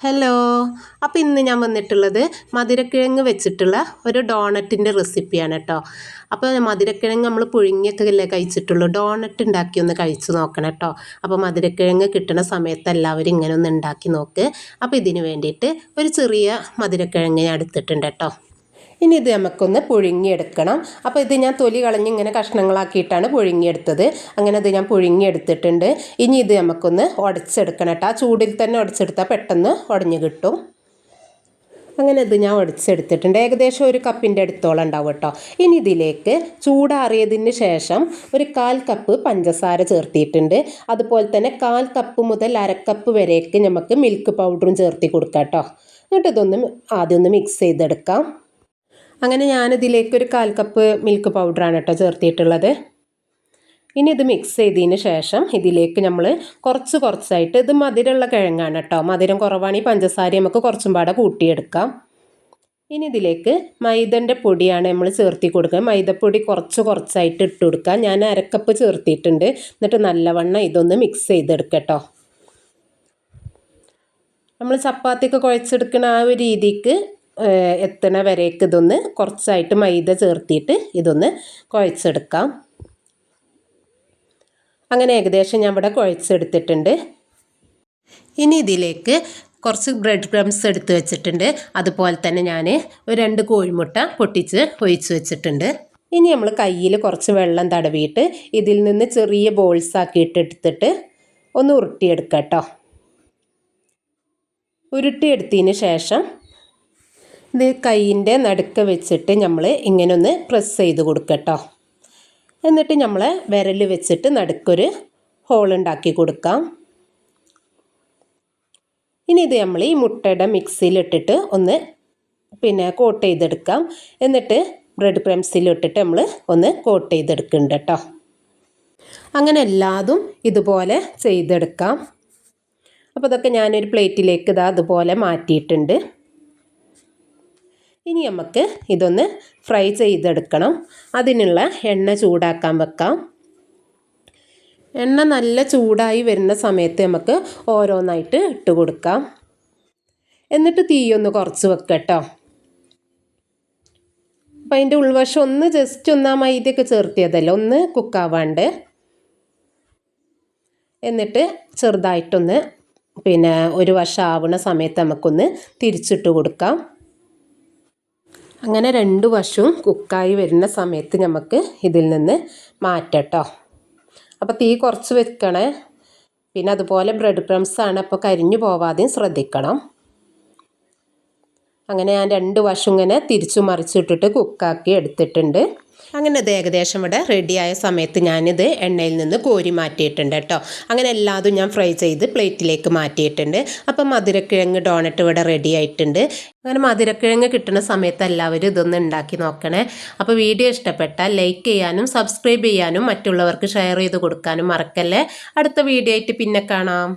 Hello അപ്പോൾ ഇന്ന് ഞാൻ വന്നിട്ടുള്ളത് മധുരക്കിഴങ്ങ് വെച്ചിട്ടുള്ള ഒരു ഡോണറ്റിന്റെ റെസിപ്പിയാണ് കേട്ടോ അപ്പോൾ മധുരക്കിഴങ്ങ് നമ്മൾ പുഴുങ്ങിയൊക്കെ അല്ലേ കഴിച്ചിട്ടുള്ളൂ. ഡോണറ്റ് ഉണ്ടാക്കി ഒന്ന് കഴിച്ച് നോക്കണം കേട്ടോ അപ്പോൾ മധുരക്കിഴങ്ങ് കിട്ടുന്ന സമയത്ത് എല്ലാവരും ഇങ്ങനെ ഒന്ന് ഉണ്ടാക്കി നോക്ക്. അപ്പോൾ ഇതിന് വേണ്ടിയിട്ട് ഒരു ചെറിയ മധുരക്കിഴങ്ങ് ഞാൻ എടുത്തിട്ടുണ്ട് കേട്ടോ ഇനി ഇത് നമുക്കൊന്ന് പുഴുങ്ങിയെടുക്കണം. അപ്പോൾ ഇത് ഞാൻ തൊലി കളഞ്ഞ് ഇങ്ങനെ കഷ്ണങ്ങളാക്കിയിട്ടാണ് പുഴുങ്ങിയെടുത്തത്. അങ്ങനെ ഇത് ഞാൻ പുഴുങ്ങിയെടുത്തിട്ടുണ്ട്. ഇനി ഇത് നമുക്കൊന്ന് ഉടച്ചെടുക്കണം കേട്ടോ. ആ ചൂടിൽ തന്നെ ഉടച്ചെടുത്താൽ പെട്ടെന്ന് ഉടഞ്ഞു കിട്ടും. അങ്ങനെ ഇത് ഞാൻ ഒടിച്ചെടുത്തിട്ടുണ്ട്. ഏകദേശം ഒരു കപ്പിന്റെ അടുത്തോളം ഉണ്ടാവും കേട്ടോ. ഇനി ഇതിലേക്ക് ചൂടാറിയതിന് ശേഷം ഒരു കാൽ കപ്പ് പഞ്ചസാര ചേർത്തിയിട്ടുണ്ട്. അതുപോലെ തന്നെ കാൽ കപ്പ് മുതൽ അരക്കപ്പ് വരേക്ക് നമുക്ക് മിൽക്ക് പൗഡറും ചേർത്തി കൊടുക്കാം കേട്ടോ. എന്നിട്ട് ഇതൊന്ന് ആദ്യം ഒന്ന് മിക്സ് ചെയ്തെടുക്കാം. അങ്ങനെ ഞാനിതിലേക്ക് ഒരു കാൽ കപ്പ് മിൽക്ക് പൗഡറാണ് കേട്ടോ ചേർത്തിട്ടുള്ളത് ഇനി ഇത് മിക്സ് ചെയ്തതിന് ശേഷം ഇതിലേക്ക് നമ്മൾ കുറച്ച് കുറച്ചായിട്ട് ഇത് മധുരമുള്ള കിഴങ്ങാണ് കേട്ടോ. മധുരം കുറവാണ് ഈ പഞ്ചസാര നമുക്ക് കുറച്ചും പാടെ കൂട്ടിയെടുക്കാം. ഇനി ഇതിലേക്ക് മൈദന്റെ പൊടിയാണ് നമ്മൾ ചേർത്തി കൊടുക്കുക മൈദപ്പൊടി കുറച്ച് കുറച്ചായിട്ട് ഇട്ട് കൊടുക്കുക ഞാൻ അരക്കപ്പ് ചേർത്തിയിട്ടുണ്ട്. എന്നിട്ട് നല്ലവണ്ണം ഇതൊന്ന് മിക്സ് ചെയ്തെടുക്കട്ടോ നമ്മൾ ചപ്പാത്തിക്ക് കുഴച്ചെടുക്കുന്ന ആ ഒരു രീതിക്ക് എത്തണ വരേക്ക് ഇതൊന്ന് കുറച്ചായിട്ട് മൈദ ചേർത്തിയിട്ട് ഇതൊന്ന് കുഴച്ചെടുക്കാം. അങ്ങനെ ഏകദേശം ഞാൻ ഇവിടെ കുഴച്ചെടുത്തിട്ടുണ്ട്. ഇനി ഇതിലേക്ക് കുറച്ച് ബ്രെഡ് ക്രംസ് എടുത്ത് വെച്ചിട്ടുണ്ട്. അതുപോലെ തന്നെ ഞാൻ ഒരു രണ്ട് കോഴിമുട്ട പൊട്ടിച്ച് ഒഴിച്ച് വെച്ചിട്ടുണ്ട്. ഇനി നമ്മൾ കയ്യിൽ കുറച്ച് വെള്ളം തടവിയിട്ട് ഇതിൽ നിന്ന് ചെറിയ ബോൾസ് ആക്കിയിട്ട് എടുത്തിട്ട് ഒന്ന് ഉരുട്ടിയെടുക്കാം കേട്ടോ. ഉരുട്ടിയെടുത്തതിന് ശേഷം ഇത് കൈയിന്റെ നടുക്ക് വെച്ചിട്ട് നമ്മൾ ഇങ്ങനെ ഒന്ന് പ്രസ് ചെയ്ത് കൊടുക്കട്ടോ. എന്നിട്ട് നമ്മൾ വിരൽ വെച്ചിട്ട് നടുക്കൊരു ഹോൾ ഉണ്ടാക്കി കൊടുക്കാം. ഇനി ഇത് നമ്മൾ ഈ മുട്ടയുടെ മിക്സിയിലിട്ടിട്ട് ഒന്ന് പിന്നെ കോട്ട് ചെയ്തെടുക്കാം. എന്നിട്ട് ബ്രെഡ് ക്രംസിലിട്ടിട്ട് നമ്മൾ ഒന്ന് കോട്ട് ചെയ്തെടുക്കുന്നുണ്ട് കേട്ടോ. അങ്ങനെ എല്ലാതും ഇതുപോലെ ചെയ്തെടുക്കാം. അപ്പോൾ ഇതൊക്കെ ഞാനൊരു പ്ലേറ്റിലേക്ക് ഇതാ അതുപോലെ മാറ്റിയിട്ടുണ്ട്. ഇനി നമുക്ക് ഇതൊന്ന് ഫ്രൈ ചെയ്തെടുക്കണം. അതിനുള്ള എണ്ണ ചൂടാക്കാൻ വെക്കാം. എണ്ണ നല്ല ചൂടായി വരുന്ന സമയത്ത് നമുക്ക് ഓരോന്നായിട്ട് ഇട്ട് കൊടുക്കാം. എന്നിട്ട് തീയൊന്ന് കുറച്ച് വെക്കട്ടോ. അപ്പം അതിന്റെ ഉൾവശം ഒന്ന് ജസ്റ്റ് ഒന്ന് ആ മൈദയൊക്കെ ചേർത്തിയതല്ല ഒന്ന് കുക്കാവാണ്ട് എന്നിട്ട് ചെറുതായിട്ടൊന്ന് പിന്നെ ഒരു വശം ആവുന്ന സമയത്ത് നമുക്കൊന്ന് തിരിച്ചിട്ട് കൊടുക്കാം. അങ്ങനെ രണ്ട് വശവും കുക്കായി വരുന്ന സമയത്ത് നമുക്ക് ഇതിൽ നിന്ന് മാറ്റട്ടോ. അപ്പോൾ തീ കുറച്ച് വെക്കണേ. പിന്നെ അതുപോലെ ബ്രെഡ് ക്രംസ് ആണ് അപ്പോൾ കരിഞ്ഞു പോവാതെയും ശ്രദ്ധിക്കണം. അങ്ങനെ ഞാൻ രണ്ട് വശം ഇങ്ങനെ തിരിച്ചു മറിച്ചിട്ടിട്ട് കുക്കാക്കി എടുത്തിട്ടുണ്ട്. അങ്ങനെ അത് ഏകദേശം ഇവിടെ റെഡിയായ സമയത്ത് ഞാനിത് എണ്ണയിൽ നിന്ന് കോരി മാറ്റിയിട്ടുണ്ട് കേട്ടോ. അങ്ങനെ എല്ലാതും ഞാൻ ഫ്രൈ ചെയ്ത് പ്ലേറ്റിലേക്ക് മാറ്റിയിട്ടുണ്ട്. അപ്പം മധുരക്കിഴങ്ങ് ഡോണറ്റ് ഇവിടെ റെഡി ആയിട്ടുണ്ട്. അങ്ങനെ മധുരക്കിഴങ്ങ് കിട്ടുന്ന സമയത്ത് എല്ലാവരും ഇതൊന്ന് ഉണ്ടാക്കി നോക്കണേ. അപ്പോൾ വീഡിയോ ഇഷ്ടപ്പെട്ടാൽ ലൈക്ക് ചെയ്യാനും സബ്സ്ക്രൈബ് ചെയ്യാനും മറ്റുള്ളവർക്ക് ഷെയർ ചെയ്ത് കൊടുക്കാനും മറക്കല്ലേ. അടുത്ത വീഡിയോ ആയിട്ട് പിന്നെ കാണാം.